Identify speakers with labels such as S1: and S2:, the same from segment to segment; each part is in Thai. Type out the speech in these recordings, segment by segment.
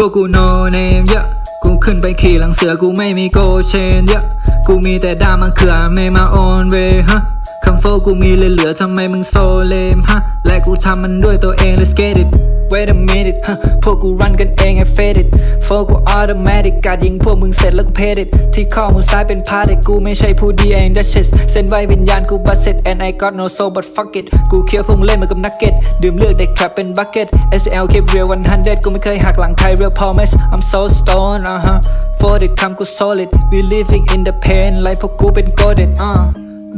S1: พวกกูโนเนมเยอะกูขึ้นไปขี่หลังเสือกูไม่มีโกเชนเยอะกูมีแต่ดามาเขือไม่มาออนเวฮะคำโฟกูมีเหลือๆทำไมมึงโซเลมฮะและกูทำมันด้วยตัวเอง let's get it wait a minute ฮะพวกกูรันกันเอง I fade it โฟกู automatic การยิงพวกมึงเสร็จแล้วกู paid it ที่ข้อมือซ้ายเป็นพาเด็กกูไม่ใช่ผู้ดีเอง that's shit เส้นไว้วิญญาณกูบัดเสร็จ and I got no soul but fuck it กูเคี้ยวพวกมึงเล่นเหมือนกับนักเก็ตดื่มเลือกเด็ก trap เป็น bucket SL keep real 100กูไม่เคยหักหลังใคร real promise I'm so stoned อะฮะ for the คำกู solid we living in the pain ไลฟ์พวกกูเป็น golden อะ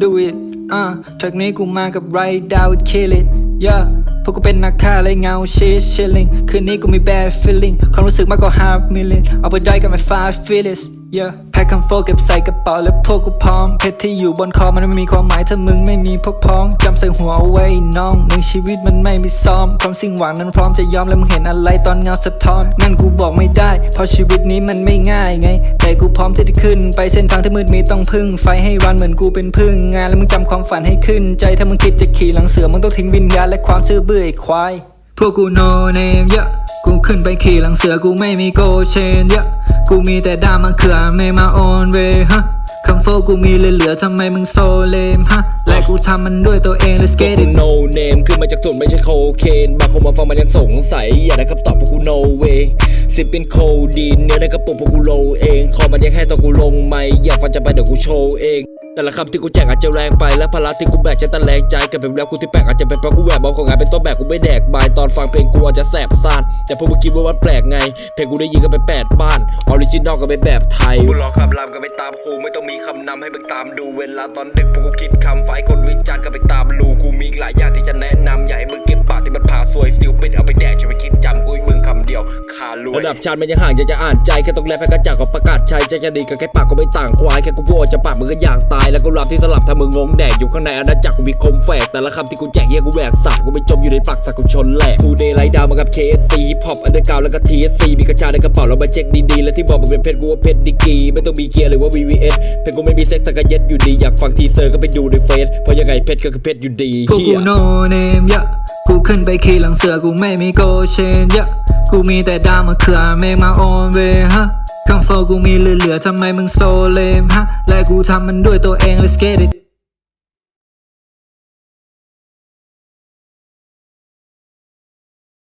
S1: do it อะ track นี้กูมากับ right down with kill it yeah พวกกูเป็นนักฆ่าเลยเงาชีช chilling คืนนี้กูมี bad feeling ความรู้สึกมากกว่า half million เอาไปได้กับ my five feelings yeah คำโฟเก็บใส่กระเป๋าแล้วพวกกูพร้อมเพชรที่อยู่บนคอมันไม่มีความหมายถ้ามึงไม่มีพวกพ้องจำใส่หัวเอาไว้น้องมึงชีวิตมันไม่มีซ้อมความสิ้นหวังนั้นพร้อมจะยอมแล้วมึงเห็นอะไรตอนเงาสะท้อนนั่นกูบอกไม่ได้ เพราะชีวิตนี้มันไม่ง่ายไง แต่กูพร้อมที่จะขึ้น ไปเส้นทางที่มืดมีต้องพึ่ง ไฟให้รันเหมือนกูเป็นพึ่งงานแล้วมึงจำความฝันให้ขึ้น ใจถ้ามึงคิดจะขี่หลังเสือมึงต้องทิ้งวิญญาณและความซื่อบื้อไอ้ควายพวกกู no name เยอะ กูขึ้นไปขี่หลังเสือกูไม่มีโกเชนเยอะ กูมีแต่ดามาเขือไม่มาออนเวฮะคำโฟกูมีเหลือๆทำไมมึงโซเลมฮะและกูทำมันด้วยตัวเองเล
S2: ยสเก
S1: get
S2: กู
S1: it
S2: no name ขึ้นมาจากส่วนไม่ใช่โคเคนบางคนมาฟังมันยังสงสัย อย่าได้คำตอบพวกกู no way สิบเป็นโคดีนเนื้อในกระปุกพวกกูโลเอง คอมันยังให้ตอนกูลงไม่อยากฟังจะไปเดี๋ยวกูโชว์เองแต่ละคำที่กูแจกอาจจะแรงไป และภาระที่กูแบกจะตะแรงใจกับเป็นแล้วกูที่แปลกอาจจะเป็นเพราะกูแหวกบอกของงานเป็นต้นแบบกูไม่แดกบายตอนฟังเพลงกูอาจจะแสบซ่านแต่พวกมึงคิดว่ามันแปลกไง เพลงกูได้ยินกันไปแปดบ้านออริจินอลก็เป็นแบบไทยกูรอคำรำกันไปตามครูไม่ต้องมีคำนำให้มึงตามดูเวลาตอนดึกพวกกูคิดคำไฟคนวิจารณ์กันไปตามรูกูมีหลายอย่างที่จะ คำเดียวคารวยระดับชาติมันยังห่างจะจะอ่านใจแค่ต้องแลบให้กระจ่างกับประกาศชัยจะจะดีกับแค่ปากก็ไม่ต่างควายแค่กูพูดออกจากปากมึงก็อยากตายแล้วก็รับที่สลับถ้ามึงงงแดกอยู่ข้างในอาณาจักรกูมีคมแฝกแต่ละคำที่กูแจกเฮียกูแหวกสากกูไปจมอยู่ในปลักสักกูชนแหลกกูเดย์ไลท์ดาวมากับ KSC พอปอันเดอร์กาวแล้วก็ TSC มีกระชาในกระเป๋าแล้วมาเช็คดีๆแล้วที่บอกมึงเป็นเพชรกูว่าเพชรดิกรีไม่ต้องมีเกียร์หรือว่า VVS เพชรกูไม่มีเซ็กแต่ก็เย็ดอยู่ดีอยากฟังทีเซอร์ก็ไปดูในเฟซเพราะยังไงเพชรก็คือเพชรอยู่ดี
S1: พวกกู
S2: เหี้ย
S1: no name เยอะกูขึ้นไปขี่หลังเสือกูไม่มีโกเชนเยอะ กูมีแต่ดามาเขือไม่มาออนเวฮะคำโฟกูมีเหลือๆทำไมมึงโซเลมฮะ และกูทำมันด้วยตัวเอง let's get it